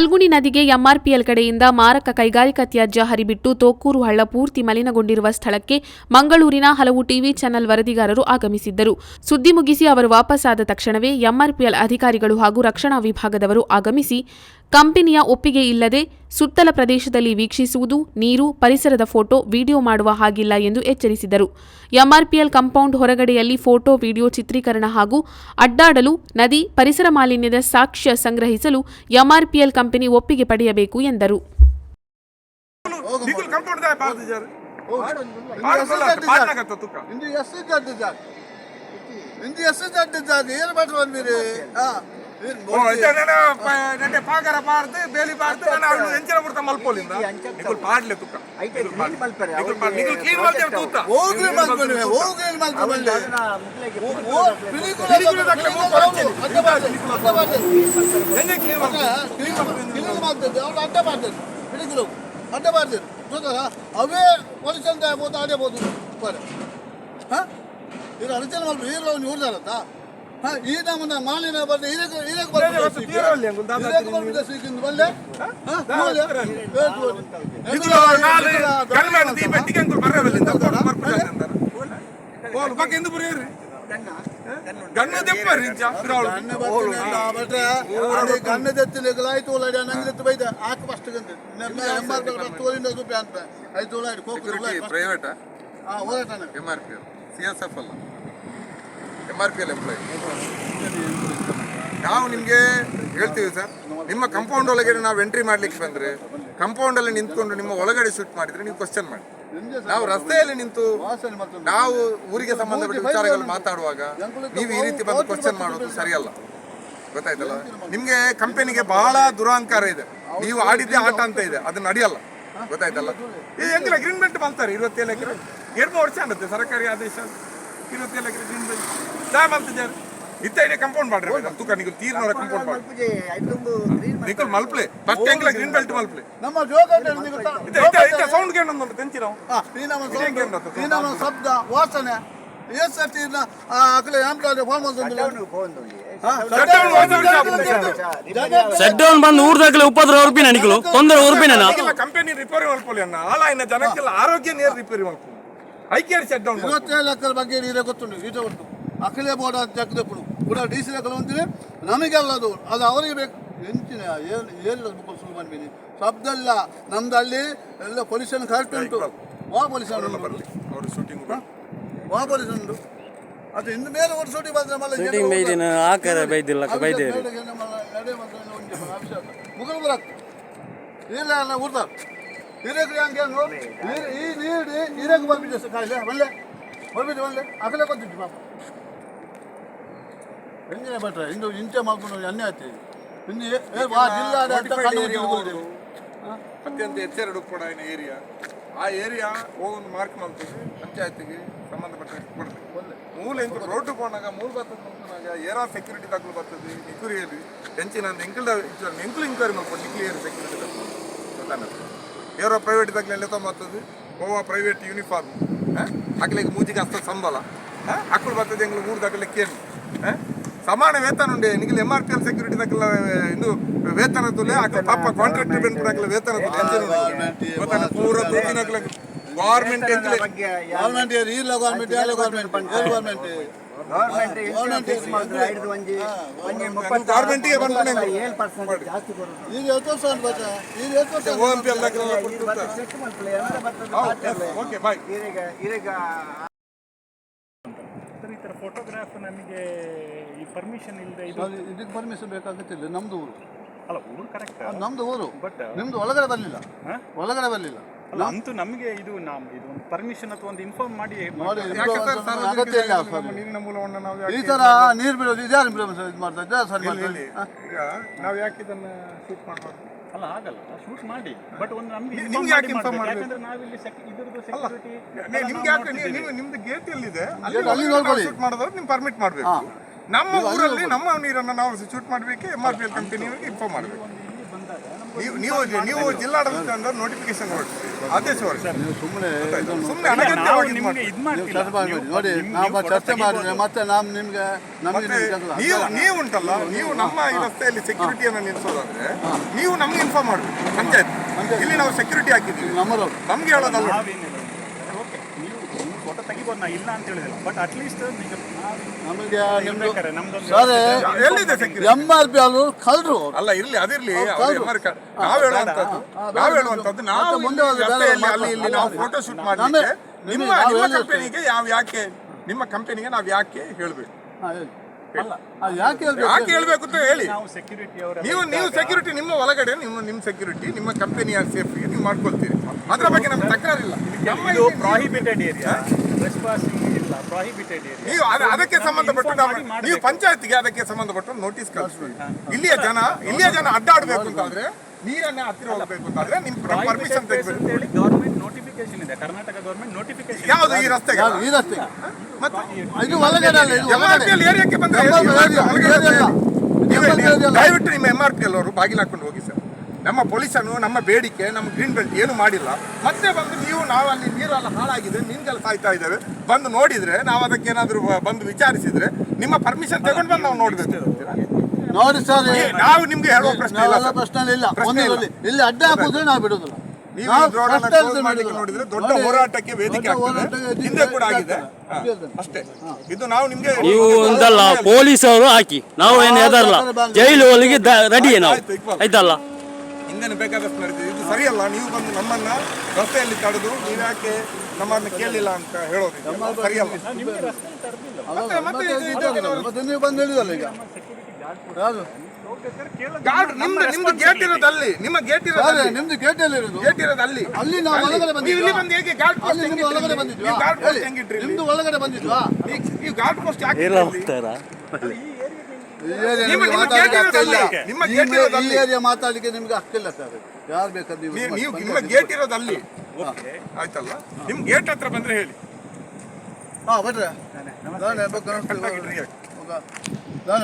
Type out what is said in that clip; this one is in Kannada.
ಫಲ್ಗುಣಿ ನದಿಗೆ ಎಂಆರ್ಪಿಎಲ್ ಕಡೆಯಿಂದ ಮಾರಕ ಕೈಗಾರಿಕಾ ತ್ಯಾಜ್ಯ ಹರಿಬಿಟ್ಟು ತೋಕೂರು ಹಳ್ಳ ಪೂರ್ತಿ ಮಲಿನಗೊಂಡಿರುವ ಸ್ಥಳಕ್ಕೆ ಮಂಗಳೂರಿನ ಹಲವು ಟಿವಿ ಚಾನೆಲ್ ವರದಿಗಾರರು ಆಗಮಿಸಿದ್ದರು. ಸುದ್ದಿ ಮುಗಿಸಿ ಅವರು ವಾಪಸ್ಸಾದ ತಕ್ಷಣವೇ ಎಂಆರ್ಪಿಎಲ್ ಅಧಿಕಾರಿಗಳು ಹಾಗೂ ರಕ್ಷಣಾ ವಿಭಾಗದವರು ಆಗಮಿಸಿ ಕಂಪನಿಯ ಒಪ್ಪಿಗೆ ಇಲ್ಲದೆ ಸುತ್ತಲ ಪ್ರದೇಶದಲ್ಲಿ ವೀಕ್ಷಿಸುವುದು ನೀರು ಪರಿಸರದ ಫೋಟೋ ವಿಡಿಯೋ ಮಾಡುವ ಹಾಗಿಲ್ಲ ಎಂದು ಎಚ್ಚರಿಸಿದರು. ಎಂಆರ್ಪಿಎಲ್ ಕಾಂಪೌಂಡ್ ಹೊರಗಡೆಯಲ್ಲಿ ಫೋಟೋ ವಿಡಿಯೋ ಚಿತ್ರೀಕರಣ ಹಾಗೂ ಅಡ್ಡಾಡಲು ನದಿ ಪರಿಸರ ಮಾಲಿನ್ಯದ ಸಾಕ್ಷ್ಯ ಸಂಗ್ರಹಿಸಲು ಎಂಆರ್ಪಿಎಲ್ ಕಂಪನಿ ಒಪ್ಪಿಗೆ ಪಡೆಯಬೇಕು ಎಂದರು. ಏನು ಮಾಡ್ರು ಬಂದಿರಿ ಹಾ ಏನ್ ಓ ನೋಡಿ. ಇದನ್ನ ನೆಟ್ಟೆ ಪಾಗರ ಪಾರ್ದು ಬೇಲಿ ಪಾರ್ದು ನಾನು ಎಂಚಿನ ಬಿಡ್ತಾ ಮಲ್ಪೋಲಿಂದ ನಿಖಿಲ್ ಪಾಡ್ಲೆ ತುಕ್ಕ. ನಿಖಿಲ್ ಪಾಡ್- ನಿಖಿಲ್ ಪಾಡ್- ನಿಖಿಲ್ ಕ್ಲೀನ್ ಮಾಡ್ತೇವೆ ತೂತ ಹೋಗ್ಲಿ ಮಾಡ್ಕೊಂಡ್ವಿ ಹೋಗ್ಲಿ ಮಾಡ್ಕೊಂಡ್ಬಂದೆ ಪಿಲಿಕುಳ ದಾಖಲೆ ಮೂಗು ಹೊರಚೇರಿ. ಅಡ್ಡ ಮಾಡ್ತಿದ್ದೆ ಅಡ್ಡ ಮಾಡ್ತಿದ್ರು ಗೊತ್ತಲ್ಲ ಅವೇ ಪೊಲೀಸಂತ ಆಗ್ಬೋದು ಆಡಬಹುದು ಬರೆ ಹಾಂ? ಇದು ಅಡಚಣೆ ಮಾಡ್ಬೋದು ಈಗಲೂ ಅವ್ನು ನೋಡ್ದಾರತ್ತ ಹಾಂ ಓಲಾಡಿ ನಂಗೆ ಬೈದ. ಹಾಕಿ ಫಸ್ಟ್ ಗಂಟೆ ಎಂಬತ್ತು ಫಸ್ಟ್ ಓಲಿಂದ ರೂಪಾಯಿ ಅಂತ. ಆಯ್ತು ಓಲಾಡಿ ಸೆಕ್ಯೂರಿಟಿ ಪ್ರೈವೇಟ್ ಹಾಂ ಓಲಾಟ M R P C S F ಅಲ್ಲ. M R P L employee ನಾವು ನಿಮಗೆ ಹೇಳ್ತೀವಿ ಸರ್ ನಿಮ್ಮ ಕಂಪೌಂಡ್ ಒಳಗಡೆ ನಾವು ಎಂಟ್ರಿ ಮಾಡ್ಲಿಕ್ಕೆ ಬಂದ್ರೆ ಕಂಪೌಂಡಲ್ಲಿ ನಿಂತ್ಕೊಂಡು ನಿಮ್ಮ ಒಳಗಡೆ ಶೂಟ್ ಮಾಡಿದ್ರೆ ನೀವು ಕ್ವಶನ್ ಮಾಡಿ. ನಾವು ರಸ್ತೆಯಲ್ಲಿ ನಿಂತು ನಾವು ಊರಿಗೆ ಸಂಬಂಧಪಟ್ಟ ವಿಚಾರಗಳು ಮಾತಾಡುವಾಗ ನೀವು ಈ ರೀತಿ ಬಂದು ಕ್ವಶನ್ ಮಾಡೋದು ಸರಿಯಲ್ಲ. ಗೊತ್ತಾಯ್ತಲ್ಲ? ನಿಮಗೆ ಕಂಪನಿಗೆ ಬಹಳ ದುರಹಂಕಾರ ಇದೆ. ನೀವು ಆಡಿದ್ದೆ ಆಟ ಅಂತ ಇದೆ. ಅದು ನಡೆಯಲ್ಲ ಗೊತ್ತಾಯ್ತಲ್ಲ? ಬೆಲ್ಟ್ ಮಲ್ತಾರೆ ಇರುವತ್ತೇಳು ಎಕರೆ. ಎರಡು ವರ್ಷ ಅನ್ನತ್ತೆ ಸರ್ಕಾರಿ ಆದೇಶ. ಇತ್ತ ಇದೆ ಕಂಪೌಂಡ್ ಮಾಡ್ರಿ ಮೇಡಮ್. ತೂಕ ನಿಗಲ್ ತೀರ್ನವರ ಕಂಪೌಂಡ್ ಮಾಡಿ ನಿಕಲ್ ಮಲ್ಪ್ಲೆ. ಫಸ್ಟ್ ಎಂಗ್ಲ ಗ್ರೀನ್ ಬೆಲ್ಟ್ ಮಲ್ಪ್ಲೆ. ನಮ್ಮ ಜೋಗ ಇತ್ತ ಇತ್ತ ಇತ್ತ ಸೌಂಡ್ ಗೇನ್ ಒಂದು ತೆಂಚಿರ ನಮ್ಮ ಶಬ್ದ ವಾಸನೆ. ಎಸ್ ಅಷ್ಟು ಅಕಲೆ ಆಂಪ್ಲಾಡೆ ಫೋನ್ ಸೆಟ್ ಡೌನ್ ಬಂದು ಊರ್ದಾಗಲೇ ಉಪದ್ರ ಉರುಪಿನ ನಿಕಲು ತೊಂದರೆ ಉರುಪಿನ ಕಂಪನಿ ರಿಪೇರಿ ಮಾಡ್ಕೊಳ್ಳಿ ಅನ್ನ ಆಲ ಇನ್ನ ಜನಕ್ಕೆಲ್ಲ ಆರೋಗ್ಯ ನೀರು ರಿಪೇರಿ ಮಲ್ಪೊಲಿ ಐಕ್ಯ ಶಟ್ ಡೌನ್ ಇವತ್ತೇಳು ಲೆಕ್ಕದ ಬಗ್ಗೆ ನೀರೇ ಗೊತ್ತುಂಟು ಈಟ ಉಂಟು. ಅಖಿಲೆ ಬೋರ್ಡ್ ಜಗದಪ್ಪನು ಕೂಡ ಡಿ ಸಿ ಅಂತೀವಿ ನಮಗೆಲ್ಲ ಅದು ಅದು ಅವರಿಗೆ ಬೇಕು. ಎಂಚಿನ ಏನು ಏನಿಲ್ಲ ಮುಖ ಸುಳ್ಳು ಮಾಡ್ತೀನಿ ಶಬ್ದ ನಮ್ದು ಅಲ್ಲಿ ಎಲ್ಲ ಪೊಲ್ಯೂಷನ್ ಕರೆಕ್ಟ್ ಉಂಟು. ವಾ ಪೊಲ್ಯೂಷನ್ ಅವರು ಶೂಟಿಂಗ್ ವಾ ಪೊಲ್ಯೂಷನ್ ಉಂಟು ಅದು ಇನ್ನು ಮೇಲೆ ಒಂದು ಶೂಟಿಂಗ್ ಬಂದ್ರೆ ಮಲ್ಲ ಶೂಟಿಂಗ್ ಬೈದಿನ ಆಕರ ಬೈದಿಲ್ಲ ಬೈದೇರಿ ಮುಗಿಲು ಬರತ್ತೆ ಇಲ್ಲ ಎಲ್ಲ ಊರ್ತಾರೆ ಹಿರೇಕ್ರಿ ಹಂಗೆ ಈ ನೀಡಿ ಬಂದ್ಬಿಟ್ಟೆ ಸರ್ ಕಾಯಿಲೆ ಒಳ್ಳೆ ಬಂದ್ಬಿಟ್ಟು ಒಳ್ಳೆ ಅಗಲೇ ಬಂದಿದ್ದು ಪಾಪ. ಹೆಂಗೆ ಭಟ್ರೆ ಇಂದು ಮಾಡ್ಕೊಂಡು ಎಣ್ಣೆ ಹತ್ತಿ ಇನ್ನು ಅತ್ಯಂತ ಎಚ್ಚರಡುಪಡ ಏರಿಯಾ. ಆ ಏರಿಯಾ ಹೋಗೊಂದು ಮಾರ್ಕ್ ಮಾಡ್ತೀವಿ. ಪಂಚಾಯತಿಗೆ ಸಂಬಂಧಪಟ್ಟ ಕೊಡ್ತೀವಿ. ಮೂಲ ಎಂಕು ರೋಡ್ ಹೋನಾಗ ಮೂಲ ಬರ್ತದಾಗ ಏರಾ ಸೆಕ್ಯೂರಿಟಿ ದಾಖಲು ಬರ್ತದೆ. ನಿಕುರಿಯಲ್ಲಿ ಹೆಂಚಿನ ಎಂಕಲ್ ಎಂಕಲ್ ಇಂಕ್ವೈರಿ ಮಾಡ್ಕೊಂಡು ನಿಕ್ಲಿಯರ್ ಸೆಕ್ಯೂರಿಟಿ ದಾಖಲು. ಗೊತ್ತಾನ ಏರೋ ಪ್ರೈವೇಟ್ ದಾಖಲೆ ಎಲ್ಲ ಬರ್ತದೆ ಗೋವಾ ಪ್ರೈವೇಟ್ ಯೂನಿಫಾರ್ಮ್ ಹಾಕ್ಲಿಕ್ಕೆ ಮೂಜಿಗೆ ಅಷ್ಟ ಸಂಬಳ ಹಾಕೊಂಡು ಬರ್ತದೆ ಎಂಗ್ಳು ಮೂರು ದಾಖಲೆ ಕೇಳಿ ಸಮಾನ ವೇತನ ಉಂಡೆ Nikhil M R P L security ದಾಖಲ ಇದು ವೇತನ ತುಲೆ ಹಾಕ ಪಾಪ ಕಾಂಟ್ರಾಕ್ಟ್ ಬೆನ್ ದಾಖಲೆ ವೇತನ ತುಲೆ ಗೊತ್ತಾನ ಪೂರ ತೂತಿನ ಗೌರ್ಮೆಂಟ್ ಎಂಕ್ಲೆ ಗೌರ್ಮೆಂಟ್ ಏರಿ ಇಲ್ಲ ಗೌರ್ಮೆಂಟ್ ಈಗ ಎಷ್ಟು ವರ್ಷ? ಈಗ ಎಷ್ಟು ವರ್ಷ ಓ ಎಂ ಪಿ ಎಲ್ ದಾಖಲೆ ಓಕೆ ಬಾಯ್ ಈಗ ಈ ಥರ ಫೋಟೋಗ್ರಾಫ್ ನಮಗೆ ಈ ಪರ್ಮಿಷನ್ ಇಲ್ಲದೆ ಇದು ಇದಕ್ಕೆ ಪರ್ಮಿಷನ್ ಬೇಕಾಗುತ್ತಿಲ್ಲ ನಮ್ದು ಊರು. ಅಲ್ಲ ಊರು ಕರೆಕ್ಟ್ ನಮ್ದು ಊರು. ಬಟ್ ನಿಮ್ದು ಒಳಗಡೆ ಬರಲಿಲ್ಲ? ಒಳಗಡೆ ಬರಲಿಲ್ಲ. ಅಲ್ಲ ಅಂತೂ ನಮಗೆ ಇದು ನಮ್ ಇದು ಒಂದು ಪರ್ಮಿಷನ್ ಅಥವಾ ಒಂದು ಇನ್ಫಾರ್ಮ್ ಮಾಡಿ ಯಾಕೆ ಸರ್ ಒಂದು ಅಗತ್ಯ ಇಲ್ಲ ಸಾರ್ವಜನಿಕ ನಮ್ಮ ನೀರಿನ ಮೂಲವನ್ನು ನಾವು ಈ ತರ ನೀರು ಬಿಡೋದು ಇದ್ಯಾರು ಇದು ಮಾಡ್ತಾ ಇದ್ದಾರೆ ಸರ್ ಇಲ್ಲಿ. ಈಗ ನಾವು ಯಾಕೆ ಇದನ್ನ ಶೂಟ್ ಮಾಡಬಾರ್ದು? ಅಲ್ಲ ಆಗಲ್ಲ. ಶೂಟ್ ಮಾಡಿ. ಬಟ್ ಒಂದು ನಮ್ಗೆ ನಿ- inform ನಿಮ್ಗೆ ಯಾಕೆ ಮಾಡಿ inform ಮಾಡ್ಬೇಕು. ಮಾಡ್ಬೇಕು? ಯಾಕಂದ್ರೆ ನಾವಿಲ್ಲಿ sec- ಇದ್ರದ್ದು ಅಲ್ಲ ಸೆಕ್ಯೂರಿಟಿ ನಿಮ್ಗೆ ಯಾಕೆ ನೀವು- ನೀವು ನಿಮ್ದು ಗೇಟ್ ಎಲ್ಲಿದೆ? ಅಲ್ಲಿ ಅಲ್ಲಿ ನೋಡ್ಕೊಳ್ಳಿ. ಶೂಟ್ ಮಾಡೋದವ್ರು ನೀವು ಪರ್ಮಿಟ್ ಮಾಡಬೇಕು. ಹಾ. ನಮ್ಮ ಊರಲ್ಲಿ ನಮ್ಮ ನೀರನ್ನು ನಾವು ಶೂಟ್ ಮಾಡಬೇಕು ಎಂ ಆರ್ ಪಿ ಎಲ್ ಕಂಪನಿಯವರಿಗೆ ಇನ್ಫಾರ್ಮ್ ಮಾಡಬೇಕು. ನೀವು ನೀವು ಜಿಲ್ಲಾಡಳಿತ ಅಂದ್ರೆ ನೋಟಿಫಿಕೇಶನ್ ಆದೇಶ ಸುಮ್ಮನೆ ಸುಮ್ಮನೆ ನೋಡಿ ನಾವು ಚರ್ಚೆ ಮಾಡಿದ್ರೆ ಮತ್ತೆ ನಾವು ನಿಮ್ಗೆ ನಮಗೆ ನೀವು ನೀವು ಉಂಟಲ್ಲ ನೀವು ನಮ್ಮ ಈ ರಸ್ತೆಯಲ್ಲಿ ಸೆಕ್ಯೂರಿಟಿಯನ್ನು ನಿಲ್ಲಿಸೋದಾದ್ರೆ ನೀವು ನಮ್ಗೆ ಇನ್ಫಾರ್ಮ್ ಮಾಡಬೇಕು. ಪಂಚಾಯತ್. ಇಲ್ಲಿ ನಾವು ಸೆಕ್ಯೂರಿಟಿ ಹಾಕಿದ್ದೀವಿ. ನಮ್ಮರವ್ರು ನಮ್ಗೆ ಹೇಳೋದಲ್ಲ ನಾವೇನಿಲ್ಲ ಓಕೆ ನೀವು ನೀವು ಫೋಟೋ ಇಲ್ಲ ಅಂತ ಹೇಳಿದಿಲ್ಲ ಬಟ್ ಅಟ್ಲೀಸ್ಟ್ ನಮಗೆ ಸರ್ ಎಲ್ಲಿದೆ ಎಂ ಆರ್ ಪಿ ಅವರು ಕಳ್ರು. ಅಲ್ಲ ಇರ್ಲಿ ಅದಿರ್ಲಿ. ನಾವ್ ಹೇಳುವಂತದ್ದು ನಾವ್ ಹೇಳುವಂತದ್ದು ನಾವು ಮುಂದೆ ಅಲ್ಲಿ ಇಲ್ಲಿ ನಾವು ಫೋಟೋ ಶೂಟ್ ಮಾಡಿ ನಿಮ್ಮ ನಿಮ್ಮ ಕಂಪನಿಗೆ ಯಾವ ಯಾಕೆ ನಿಮ್ಮ ಕಂಪನಿಗೆ ನಾವ್ ಯಾಕೆ ಹೇಳ್ಬೇಕು? ಯಾಕೆ ಹೇಳ್ಬೇಕು? ಯಾಕೆ ಹೇಳ್ಬೇಕು ಅಂತ ಹೇಳಿ. ನಾವು ಸೆಕ್ಯೂರಿಟಿ ಅವರ ನೀವು ನೀವು ಸೆಕ್ಯೂರಿಟಿ ನಿಮ್ಮ ಒಳಗಡೆ ನಿಮ್ಮ ನಿಮ್ಮ ಸೆಕ್ಯೂರಿಟಿ ನಿಮ್ಮ ಕಂಪನಿಯ ಸೇಫ್ಟಿಗೆ ನೀವು ಮಾಡ್ಕೊಳ್ತೀರಿ. ಅದ್ರ ಬಗ್ಗೆ ನಮ್ಗೆ ತಕರಾರಿಲ್ಲ. ಪ್ರಾಹಿಬಿಟೆಡ್ ಏರಿಯಾ ಇಲ್ಲ ಪ್ರಾಹಿಬಿಟೆಡ್ ಏರಿಯಾ ನೀವು ಅದಕ್ಕೆ ಸಂಬಂಧಪಟ್ಟ ನಾವು ನೀವು. ಪಂಚಾಯತ್ಗೆ ಅದಕ್ಕೆ ಸಂಬಂಧಪಟ್ಟ ನೋಟಿಸ್ ಕಳಿಸ್ಬೇಕು ಇಲ್ಲಿಯ ಜನ ಇಲ್ಲಿಯ ಜನ ಅಡ್ಡಾಡಬೇಕು ಅಂತಾದ್ರೆ ನೀರನ್ನ ಹತ್ತಿರ ಹೋಗ್ಬೇಕು ಅಂತಾದ್ರೆ ನಿಮ್ ಪರ್ಮಿಷನ್ ತೆಗಿಬೇಕು ಹೇಳಿ ಗೌರ್ಮೆಂಟ್ ನೋಟಿಫಿಕೇಶನ್ ಇದೆ. ಕರ್ನಾಟಕ ಗೌರ್ಮೆಂಟ್ ನೋಟಿಫಿಕೇಶನ್ ಯಾವುದು ಈ ರಸ್ತೆಗೆ? ಈ ಮತ್ತೆ ಇದು ಒಳಗಡೆ ಅಲ್ಲ ಇದು ಒಳಗಡೆ. ಏರಿಯಾಕ್ಕೆ ಬಂದ್ರೆ. ದಯವಿಟ್ಟು ನಿಮ್ಮ ಎಂ ಆರ್ ಪಿ ಎಲ್ಲವರು ಬಾಗಿಲು ಹಾಕೊಂಡು ಹೋಗಿ ಸರ್. ನಮ್ಮ ಪೊಲೀಸನು ನಮ್ಮ ಬೇಡಿಕೆ ನಮ್ಮ ಗ್ರೀನ್ ಬೆಲ್ಟ್ ಏನು ಮಾಡಿಲ್ಲ. ಮತ್ತೆ ಬಂದು ನೀವು ನಾವು ಅಲ್ಲಿ ನೀರೆಲ್ಲ ಹಾಳಾಗಿದೆ ಮೀನುಗಳು ಸಾಯ್ತಾ ಇದ್ದೇವೆ. ಬಂದು ನೋಡಿದ್ರೆ ನಾವು ಅದಕ್ಕೆ ಏನಾದರೂ ಬಂದು ವಿಚಾರಿಸಿದ್ರೆ ನಿಮ್ಮ ಪರ್ಮಿಷನ್ ತಗೊಂಡು ಬಂದು ನಾವು ನೋಡ್ಬೇಕು. ನೋಡಿ ಸರ್ ನಾವು ನಿಮ್ಗೆ ಹೇಳುವ ಪ್ರಶ್ನೆ ಇಲ್ಲ ಪ್ರಶ್ನೆ ಇಲ್ಲ. ಇಲ್ಲ. ಅಡ್ಡ ಹಾಕುದ್ರೆ ನಾವು ಬಿಡೋದಿಲ್ಲ ನೀವು. ನೋಡಿದ್ರೆ ದೊಡ್ಡ ಹೋರಾಟಕ್ಕೆ ವೇದಿಕೆ ಹಿಂದೆ ಕೂಡ ಆಗಿದೆ. ಅಷ್ಟೇ. ಇದು ನಾವು ನಿಮ್ಗೆ ನೀವು ಒಂದಲ್ಲ ಪೊಲೀಸ್ ಅವರು ಹಾಕಿ. ನಾವು ಏನು ಹೆದರಲ್ಲ. ಜೈಲು ಹೋಗಿ ರೆಡಿ ನಾವು. ಆಯ್ತಲ್ಲ? ಹಿಂದೇನು ಬೇಕಾದಷ್ಟು ನಡೀತಿದೆ. ಇದು ಸರಿಯಲ್ಲ ನೀವು ಬಂದು ನಮ್ಮನ್ನ ರಸ್ತೆಯಲ್ಲಿ ತಡೆದು ನೀವು ಯಾಕೆ ನಮ್ಮನ್ನ ಕೇಳಲಿಲ್ಲ ಅಂತ ಹೇಳೋದು. ಸರಿಯಲ್ಲ. ಅಲ್ಲ, ಮತ್ತೆ- ಮತ್ತೆ ಇದು- ಮತ್ತೆ ಇದಕ್ಕೆ ಮತ್ತೆ ನೀವು ಬಂದು ಹೇಳಿದಲ್ಲ ಈಗ? ಯಾರು ಗಾರ್ಡ್ ನಿಮ್ದು ನಿಮ್ದು ಗೇಟ್ ಇರೋದು ಅಲ್ಲಿ ನಿಮ್ಮ ಗೇಟ್ ಇರೋದು ಅಲ್ಲಿ. ನಿಮ್ದು ಗೇಟ್ ಎಲ್ಲಿ ಇರೋದು. ಗೇಟ್ ಇರೋದು ಅಲ್ಲಿ ಅಲ್ಲಿ ನಾವು ಅಲ್ಲಿ. ಒಳಗಡೆ ನೀವು ಇಲ್ಲಿ ಬಂದಿದ್ವಾ ಬಂದು ಹೇಗೆ ಗಾರ್ಡ್ ಪೋಸ್ಟ್ ಅಲ್ಲಿ ನಿಮ್ದು ಒಳಗಡೆ ಬಂದಿದ್ವಾ? ನೀವು ಗಾರ್ಡ್ ಪೋಸ್ಟ್ ಹೇಳಿ. ಹೆಂಗಿಟ್ರಿ ನಿಮ್ದು ಒಳಗಡೆ ಬಂದಿದ್ವಾ? ನೀವು- ನೀವು ಗಾರ್ಡ್ ಪೋಸ್ಟ್ ಯಾಕೆ ಇಲ್ಲಿ? ಹೋಗ್ತಾರಾ ಈ ಏರಿಯಾ ಮಾತಾಡ್ಲಿಕ್ಕೆ ನಿಮ್ಗೆ ಹಕ್ಕಿಲ್ಲ ಸರ್. ಯಾರು ಬೇಕಾದ್ರೆ ನೀವು ನೀವು ನಿಮ್ಮ ಗೇಟ್ ಇರೋದು ಅಲ್ಲಿ. ಆಯ್ತಲ್ಲ. ನಿಮ್ ಗೇಟ್ ಹತ್ರ ಬಂದ್ರೆ ಹೇಳಿ. ಹಾ ಕಟ್ಟಾಗಿಡ್ರಿ ನಾನು